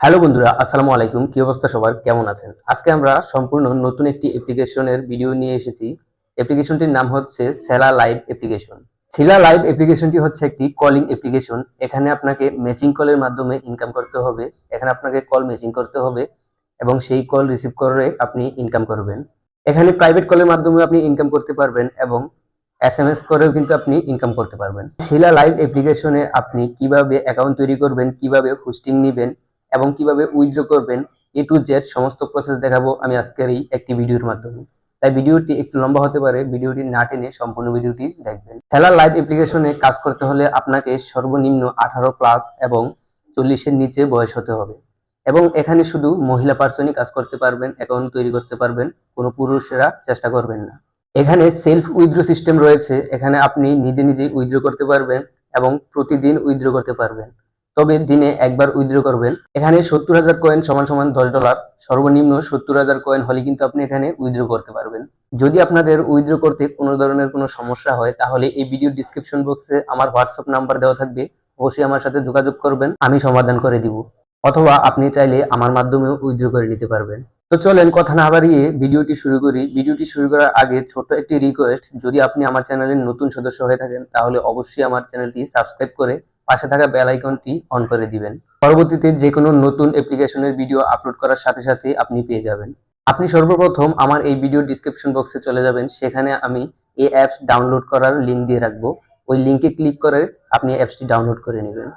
Hello বন্ধুরা, আসসালামু আলাইকুম। কি অবস্থা সবার? কেমন আছেন? আজকে আমরা সম্পূর্ণ নতুন একটি অ্যাপ্লিকেশনের ভিডিও নিয়ে এসেছি। অ্যাপ্লিকেশনটির নাম হচ্ছে Sela live application Sela live অ্যাপ্লিকেশনটি হচ্ছে একটি কলিং অ্যাপ্লিকেশন এখানে আপনাকে ম্যাচিং কলের মাধ্যমে ইনকাম করতে হবে। এখানে আপনাকে কল ম্যাচিং করতে হবে এবং সেই কল রিসিভ করে আপনি ইনকাম করবেন। এখানে প্রাইভেট কলের মাধ্যমে আপনি ইনকাম করতে পারবেন এবং এস এম এস করেও কিন্তু আপনি ইনকাম করতে পারবেন। শিলা লাইভ অ্যাপ্লিকেশনে আপনি কীভাবে অ্যাকাউন্ট তৈরি করবেন, কীভাবে হোস্টিং নেবেন এবং কীভাবে উইথড্র করবেন এ টু জেড সমস্ত প্রসেস দেখাবো আমি আজকের এই একটি ভিডিওর মাধ্যমে। তাই ভিডিওটি একটু লম্বা হতে পারে, ভিডিওটি না টেনে সম্পূর্ণ ভিডিওটি দেখবেন। খেলার লাইভ অ্যাপ্লিকেশনে কাজ করতে হলে আপনাকে সর্বনিম্ন আঠারো প্লাস এবং চল্লিশের নিচে বয়স হতে হবে। এবং এখানে শুধু মহিলা পার্সনই কাজ করতে পারবেন অ্যাকাউন্ট তৈরি করতে পারবেন, কোনো পুরুষেরা চেষ্টা করবেন না। এখানে সেলফ উইথড্র সিস্টেম রয়েছে, এখানে আপনি নিজে নিজে উইথড্র করতে পারবেন এবং প্রতিদিন উইথড্র করতে পারবেন। তবে দিনে একবার উইথড্র করবেন। এখানে সত্তর হাজার কয়েন সমান সমান দশ ডলার সর্বনিম্ন সত্তর হাজার কয়েন হলে কিন্তু আপনি এখানে উইথড্র করতে পারবেন। যদি আপনাদের উইথড্র করতে কোনো ধরনের কোনো সমস্যা হয়, তাহলে এই ভিডিও ডিসক্রিপশন বক্সে আমার হোয়াটসঅ্যাপ নাম্বার দেওয়া থাকবে। অবশ্যই আমার সাথে যোগাযোগ করবেন, আমি সমাধান করে দিব। অথবা আপনি চাইলে আমার মাধ্যমেও উইথড্র করে নিতে পারবেন। তো চলেন কথা না বাড়িয়ে ভিডিওটি শুরু করি। ভিডিওটি শুরু করার আগে ছোট একটি রিকোয়েস্ট যদি আপনি আমার চ্যানেলের নতুন সদস্য হয়ে থাকেন, তাহলে অবশ্যই আমার চ্যানেলটি সাবস্ক্রাইব করে পাশে থাকা বেল আইকনটি অন করে দিবেন। পরবর্তীতে যে কোনো নতুন অ্যাপ্লিকেশনের ভিডিও আপলোড করার সাথে সাথে আপনি পেয়ে যাবেন। আপনি সর্বপ্রথম আমার এই ভিডিও ডিসক্রিপশন বক্সে চলে যাবেন। সেখানে আমি এই অ্যাপস ডাউনলোড করার লিঙ্ক দিয়ে রাখব। ওই লিঙ্কে ক্লিক করে আপনি অ্যাপসটি ডাউনলোড করে নেবেন।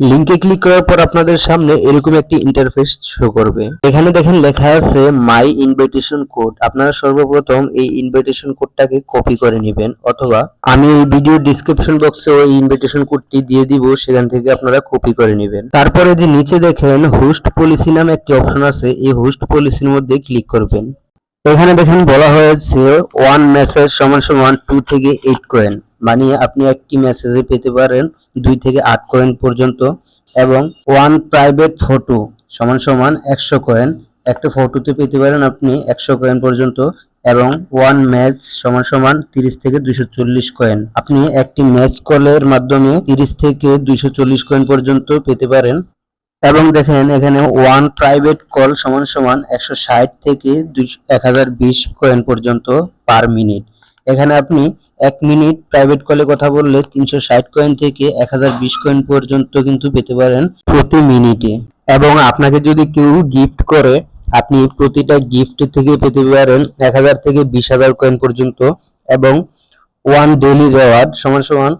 লিংকে ক্লিক করার পর আপনাদের সামনে এরকম একটি ইন্টারফেস শো করবে। এখানে দেখেন লেখা আছে মাই ইনভাইটেশন কোড আপনারা সর্বপ্রথম এই ইনভাইটেশন কোডটাকে কপি করে নেবেন অথবা আমি এই ভিডিও ডিসক্রিপশন বক্সে ওই ইনভাইটেশন কোডটি দিয়ে দিব, সেখান থেকে আপনারা কপি করে নেবেন। তারপরে যে নিচে দেখেন হোস্ট পলিসি নামে একটি অপশন আছে, এই হোস্ট পলিসির মধ্যে ক্লিক করবেন। এখানে দেখেন বলা হয়েছে ওয়ান মেসেজ সমান সমান টু থেকে এইট কয়েন মানে আপনি একটি মেসেজে পেতে পারেন দুই থেকে আট কয়েন পর্যন্ত এবং ওয়ান প্রাইভেট ফটো সমান সমান একশো কয়েন একটা ফটোতে পেতে পারেন আপনি একশো কয়েন পর্যন্ত এবং ওয়ান ম্যাচ সমান সমান তিরিশ থেকে দুইশো চল্লিশ কয়েন আপনি একটি ম্যাচ কলের মাধ্যমে তিরিশ থেকে দুইশো চল্লিশ কয়েন পর্যন্ত পেতে পারেন। এবং দেখেন এখানে ওয়ান প্রাইভেট কল সমান সমান একশো ষাট থেকে দুইশো এক হাজার বিশ কয়েন পর্যন্ত পার মিনিট এখানে আপনি এক মিনিট প্রাইভেট কলে কথা বললে তিনশো ষাট কয়েন থেকে এক হাজার বিশ কয়েন পর্যন্ত কিন্তু পেতে পারেন প্রতি মিনিটে। এবং আপনাকে যদি কেউ গিফট করে, আপনি প্রতিটা গিফট থেকে পেতে পারেন এক হাজার থেকে বিশ হাজার কয়েন পর্যন্ত এবং ওয়ান ডেলি রেওয়ার্ড সমান সমান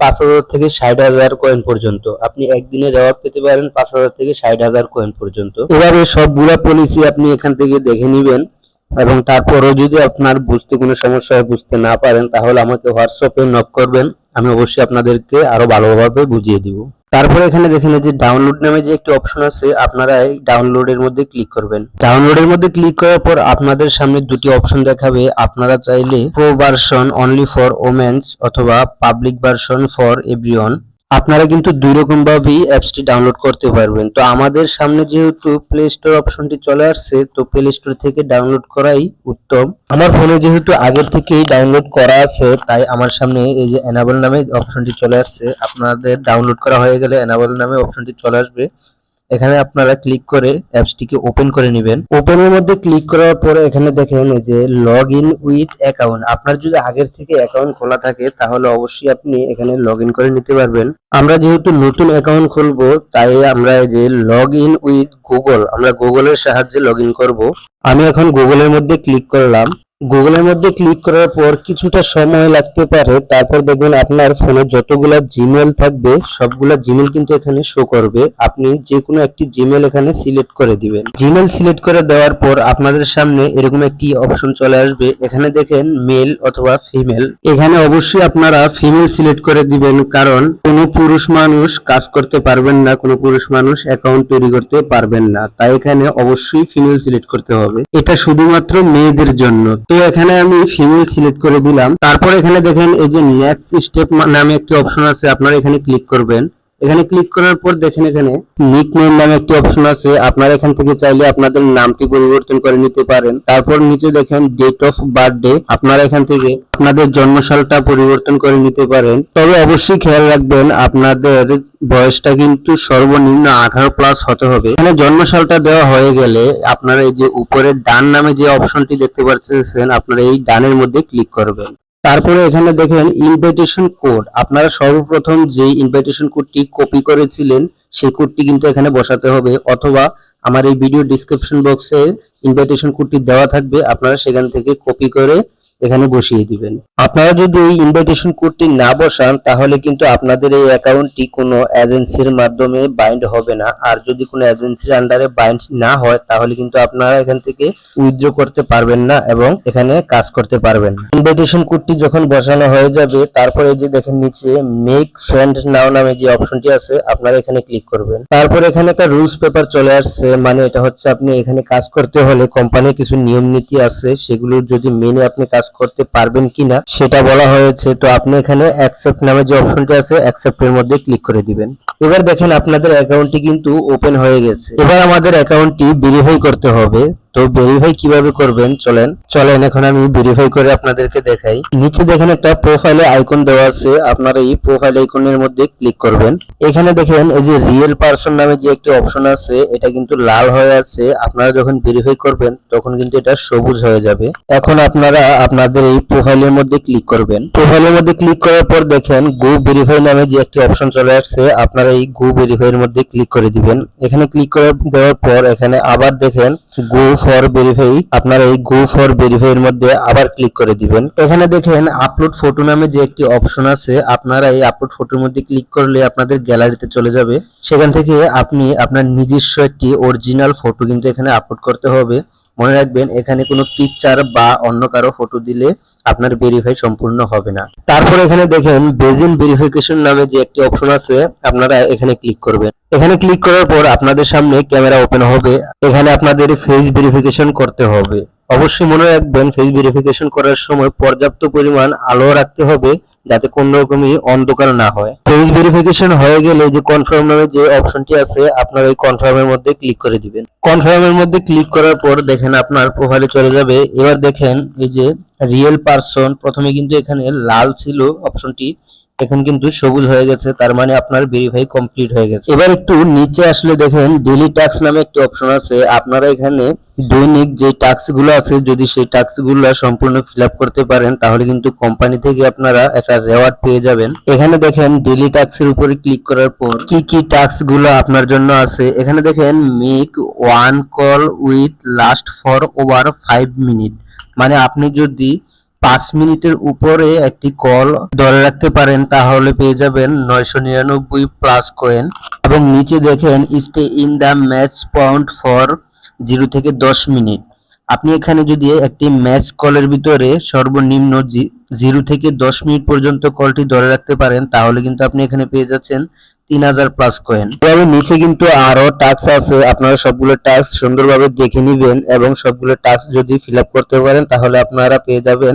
পাঁচ হাজার থেকে ষাট হাজার কয়েন পর্যন্ত। আপনি একদিনে রেওয়ার্ড পেতে পারেন পাঁচ হাজার থেকে ষাট হাজার কয়েন পর্যন্ত। এবারে সবগুলা পলিসি আপনি এখান থেকে দেখে নেবেন। এবং তারপরেও যদি আপনার বুঝতে কোনো সমস্যা হয়, বুঝতে না পারেন, তাহলে আমাকে হোয়াটসঅ্যাপে নক করবেন। আমি অবশ্যই আপনাদেরকে আরও ভালোভাবে বুঝিয়ে দিব। তারপরে এখানে দেখেন যে ডাউনলোড নামে যে একটি অপশন আছে, আপনারা এই ডাউনলোডের মধ্যে ক্লিক করবেন। ডাউনলোডের মধ্যে ক্লিক করার পর আপনাদের সামনে দুটি অপশন দেখাবে। আপনারা চাইলে pro version only for women's অথবা পাবলিক ভার্সন ফর এভরিওয়ান আপনারা কিন্তু দুই রকম ভাবেই অ্যাপসটি ডাউনলোড করতে পারবেন। তো আমাদের সামনে যেহেতু প্লে স্টোর অপশনটি চলে আসছে, তো প্লে স্টোর থেকে ডাউনলোড করাই উত্তম। আমার ফোনে যেহেতু আগের থেকেই ডাউনলোড করা আছে, তাই আমার সামনে এই যে এনাবল নামে অপশনটি চলে আসছে। আপনাদের ডাউনলোড করা হয়ে গেলে এনাবল নামে অপশনটি চলে আসবে। এখানে আপনারা ক্লিক করে অ্যাপসটিকে ওপেন করে নেবেন। ওপেনের মধ্যে ক্লিক করার পরে এখানে দেখেন যে লগ ইন উইথ অ্যাকাউন্ট আপনার যদি আগের থেকে অ্যাকাউন্ট খোলা থাকে, তাহলে অবশ্যই আপনি এখানে লগ ইন করে নিতে পারবেন। আমরা যেহেতু নতুন অ্যাকাউন্ট খুলবো, তাই আমরা যে লগ ইন উইথ গুগল আমরা গুগলের সাহায্যে লগ ইন করব। আমি এখন গুগলের মধ্যে ক্লিক করলাম। গুগলের মধ্যে ক্লিক করার পর কিছুটা সময় লাগতে পারে। তারপর দেখবেন আপনার ফোনে যতগুলা জিমেল থাকবে, সবগুলা জিমেল কিন্তু এখানে শো করবে। আপনি যে কোনো একটি জিমেল এখানে সিলেক্ট করে দিবেন। জিমেল সিলেক্ট করে দেওয়ার পর আপনাদের সামনে এরকম একটি অপশন চলে আসবে। এখানে দেখেন মেল অথবা ফিমেল এখানে অবশ্যই আপনারা ফিমেল সিলেক্ট করে দিবেন কারণ কোনো পুরুষ মানুষ কাজ করতে পারবেন না, কোনো পুরুষ মানুষ অ্যাকাউন্ট তৈরি করতে পারবেন না। তাই এখানে অবশ্যই ফিমেল সিলেক্ট করতে হবে। এটা শুধুমাত্র মেয়েদের জন্য। তো এখানে আমি ফিমেল সিলেক্ট করে দিলাম। তারপর এখানে দেখেন এই যে নেক্সট স্টেপ নামে একটি অপশন আছে, আপনারা এখানে ক্লিক করবেন। এখানে ক্লিক করার পর দেখেন এখানে নিক নেম নামে একটি অপশন আছে। আপনারা এখান থেকে চাইলে আপনাদের নামটি পরিবর্তন করে নিতে পারেন। তারপর নিচে দেখেন ডেট অফ বার্থডে আপনারা এখান থেকে আপনাদের জন্মসালটা পরিবর্তন করে নিতে পারেন। তবে অবশ্যই খেয়াল রাখবেন, আপনাদের বয়সটা কিন্তু সর্বনিম্ন আঠারো প্লাস হতে হবে। এখানে জন্মসালটা দেওয়া হয়ে গেলে আপনারা এই যে উপরে ডান নামে যে অপশনটি দেখতে পাচ্ছেন, আপনারা এই ডানের মধ্যে ক্লিক করবেন। তারপরে এখানে দেখেন ইনভাইটেশন কোড আপনারা সর্বপ্রথম যে ইনভাইটেশন কোডটি কপি করেছিলেন, সেই কোডটি কিন্তু এখানে বসাতে হবে। অথবা আমার এই ভিডিও ডিসক্রিপশন বক্সে ইনভাইটেশন কোডটি দেওয়া থাকবে, আপনারা সেখান থেকে কপি করে এখানে বসিয়ে দিবেন। আপনারা যদি এই ইনভাইটেশন কোডটি না বসান, তাহলে কিন্তু আপনাদের এই অ্যাকাউন্টটি কোনো এজেন্সির মাধ্যমে বাইন্ড হবে না। আর যদি কোনো এজেন্সির আন্ডারে বাইন্ড না হয়, তাহলে কিন্তু আপনারা এখান থেকে উইথড্র করতে পারবেন না এবং এখানে কাজ করতে পারবেন না। ইনভাইটেশন কোডটি যখন বসানো হয়ে যাবে, তারপরে যে দেখেন নিচে মেক ফ্রেন্ড নাও নামে যে অপশনটি আছে, আপনারা এখানে ক্লিক করবেন। তারপর এখানে একটা রুলস পেপার চলে আসছে মানে এটা হচ্ছে আপনি এখানে কাজ করতে হলে কোম্পানির কিছু নিয়ম নীতি আছে, সেগুলো যদি মেনে আপনি কাজ করতে পারবেন কিনা সেটা বলা হয়েছে। তো আপনি এখানে অ্যাকসেপ্ট নামে যে অপশনটি আছে অ্যাকসেপ্ট এর মধ্যে ক্লিক করে দিবেন। এবার দেখেন আপনাদের অ্যাকাউন্টটি কিন্তু ওপেন হয়ে গেছে। এবার আমাদের অ্যাকাউন্টটি ভেরিফাই করতে হবে। তো ভেরিফাই কীভাবে করবেন? চলেন। চলেন, এখন আমি ভেরিফাই করে আপনাদেরকে দেখাই। নিচে দেখেন একটা প্রোফাইলে আইকন দেওয়া আছে। আপনারা এই প্রোফাইল আইকনের মধ্যে ক্লিক করবেন। এখানে দেখেন, এই যে রিয়েল পারসন নামে যে একটি অপশন আছে, এটা কিন্তু লাল হয়ে আছে। আপনারা যখন ভেরিফাই করবেন, তখন কিন্তু এটা সবুজ হয়ে যাবে। এখন আপনারা আপনাদের এই প্রোফাইলের মধ্যে ক্লিক করবেন। প্রোফাইলের মধ্যে ক্লিক করার পর দেখেন গো ভেরিফাই নামে যে একটি অপশন চলে আসছে, আপনারা এই গো ভেরিফাই এর মধ্যে ক্লিক করে দিবেন। এখানে ক্লিক করে, দেওয়ার পর এখানে আবার দেখেন গো ফর ভেরিফাই আপনারা এই গো ফর ভেরিফাই এর মধ্যে আবার ক্লিক করে দিবেন। এখানে দেখেন আপলোড ফটো নামে যে একটি অপশন আছে, আপনারা এই আপলোড ফটোর মধ্যে ক্লিক করলে আপনাদের গ্যালারিতে চলে যাবে। সেখান থেকে আপনি আপনার নিজস্ব একটি অরিজিনাল ফটো কিন্তু এখানে আপলোড করতে হবে। মনে রাখবেন, এখানে কোনো পিকচার বা অন্য কারও ফটো দিলে আপনার ভেরিফাই সম্পূর্ণ হবে না। তারপর এখানে দেখেন বেজিন ভেরিফিকেশন নামে যে একটি অপশন আছে, আপনারা এখানে ক্লিক করবেন। এখানে ক্লিক করার পর আপনাদের সামনে ক্যামেরা ওপেন হবে। এখানে আপনাদের ফেস ভেরিফিকেশন করতে হবে। অবশ্যই মনে রাখবেন ফেস ভেরিফিকেশন করার সময় পর্যাপ্ত পরিমাণ আলো রাখতে হবে যাতে কোন রকমই অন্ধকার না হয়। ফেস ভেরিফিকেশন হয়ে গেলে যে কনফার্ম নামে যে অপশনটি আছে, আপনারা এই কনফার্মের মধ্যে ক্লিক করে দিবেন। কনফার্মের মধ্যে ক্লিক করার পর দেখেন আপনার প্রোফাইলে চলে যাবে। এবার দেখেন এই যে রিয়েল পারসন প্রথমে কিন্তু এখানে লাল ছিল অপশনটি এখন কিন্তু সবুজ হয়ে গেছে, তার মানে আপনার ভেরিফাই কমপ্লিট হয়ে গেছে। এবার একটু নিচে আসলে দেখেন ডেলি টাস্ক নামে একটি অপশন আছে। আপনারা এখানে দৈনিক যে টাস্কগুলো আছে, যদি সেই টাস্কগুলো সম্পূর্ণ ফিল করতে পারেন, তাহলে কিন্তু কোম্পানি থেকে আপনারা একটা রেওয়ার্ড পেয়ে যাবেন। এখানে দেখেন ডেলি টাস্ক এর উপরে ক্লিক করার পর কি কি টাস্কগুলো আপনার জন্য আছে? এখানে দেখেন make one call with last for over five minute মানে আপনি যদি পাঁচ মিনিটের উপরে একটি কল ধরে রাখতে পারেন, তাহলে পেয়ে যাবেন নয়শো নিরানব্বই প্লাস কয়েন এবং নিচে দেখেন stay in the match point for zero থেকে দশ মিনিট। আপনি এখানে যদি একটি ম্যাচ কলের ভিতরে সর্বনিম্ন জিরো থেকে দশ মিনিট পর্যন্ত কলটি ধরে রাখতে পারেন তাহলে কিন্তু আপনি এখানে পেয়ে যাচ্ছেন তিন হাজার প্লাস কয়েন এভাবে নিচে কিন্তু আরও টাস্ক আছে আপনারা সবগুলো টাস্ক সুন্দরভাবে দেখে নিবেন এবং সবগুলো টাস্ক যদি ফিল করতে পারেন তাহলে আপনারা পেয়ে যাবেন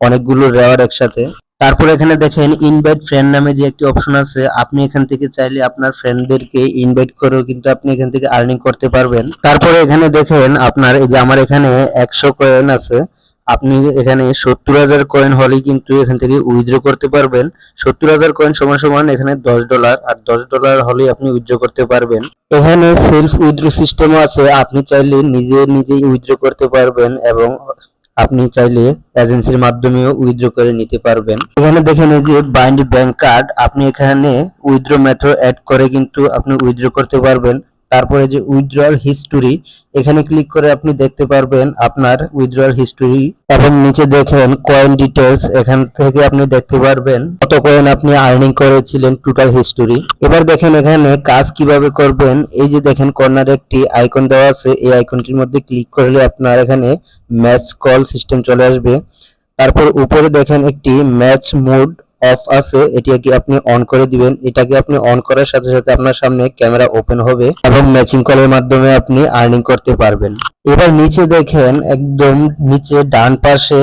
অনেকগুলো রেওয়ার্ড একসাথে। তারপর এখানে দেখেন ইনভাইট ফ্রেন্ড নামে যে একটি অপশন আছে আপনি এখান থেকে চাইলে আপনার ফ্রেন্ডদেরকে ইনভাইট করেও কিন্তু আপনি এখান থেকে আর্নিং করতে পারবেন। তারপরে এখানে দেখেন আপনার এই যে আমার এখানে একশো কয়েন আছে আপনি এখানে সত্তর হাজার কয়েন হলেই কিন্তু এখান থেকে উইথড্র করতে পারবেন। সত্তর হাজার কয়েন সমান সমান এখানে দশ ডলার আর দশ ডলার হলেই আপনি উইথড্র করতে পারবেন। এখানে সেলফ উইথড্র সিস্টেমও আছে। আপনি চাইলে নিজে নিজেই উইথড্র করতে পারবেন এবং আপনি চাইলে এজেন্সির মাধ্যমেও উইথড্র করে নিতে পারবেন। এখানে দেখেন যে বাইন্ড ব্যাংক কার্ড আপনি এখানে উইথড্র মেথড অ্যাড করে কিন্তু আপনি উইথড্র করতে পারবেন। তারপরে যে উইথড্রয়াল হিস্টোরি এখানে ক্লিক করে আপনি দেখতে পারবেন আপনার উইথড্রয়াল হিস্টোরি এবং নিচে দেখেন কয়েন ডিটেলস এখান থেকে আপনি দেখতে পারবেন কত কয়েন আপনি আর্নিং করেছিলেন টোটাল হিস্টোরি এবার দেখেন এখানে কাজ কীভাবে করবেন, এই যে দেখেন কর্নারে একটি আইকন দেওয়া আছে, এই আইকনটির মধ্যে ক্লিক করলে আপনার এখানে ম্যাচ কল সিস্টেম চলে আসবে। তারপর উপরে দেখেন একটি ম্যাচ মোড অফ আছে, এটাকে আপনি অন করে দিবেন। এটাকে আপনি অন করার সাথে সাথে আপনার সামনে ক্যামেরা ওপেন হবে এবং ম্যাচিং কলের মাধ্যমে আপনি আর্নিং করতে পারবেন। এবার নিচে দেখেন, একদম নিচে ডান পাশে,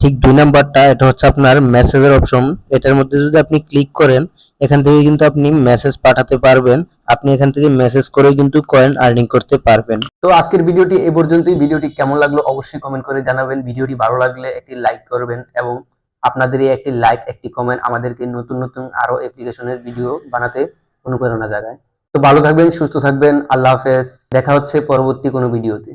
ঠিক দুই নাম্বারটা, এটা হচ্ছে আপনার মেসেজের অপশন এটার মধ্যে যদি আপনি ক্লিক করেন, এখান থেকে কিন্তু আপনি মেসেজ পাঠাতে পারবেন। আপনি এখান থেকে মেসেজ করে কিন্তু কয়েন আর্নিং করতে পারবেন। তো আজকের ভিডিওটি এই পর্যন্তই। ভিডিওটি কেমন লাগল অবশ্যই কমেন্ট করে জানাবেন। ভিডিওটি ভালো লাগলে একটি লাইক করবেন এবং আপনাদের এই একটি লাইক একটি কমেন্ট আমাদেরকে নতুন নতুন আরও অ্যাপ্লিকেশনের ভিডিও বানাতে অনুপ্রেরণা জাগায়। তো ভালো থাকবেন, সুস্থ থাকবেন, আল্লাহ হাফেজ। দেখা হচ্ছে পরবর্তী কোনো ভিডিওতে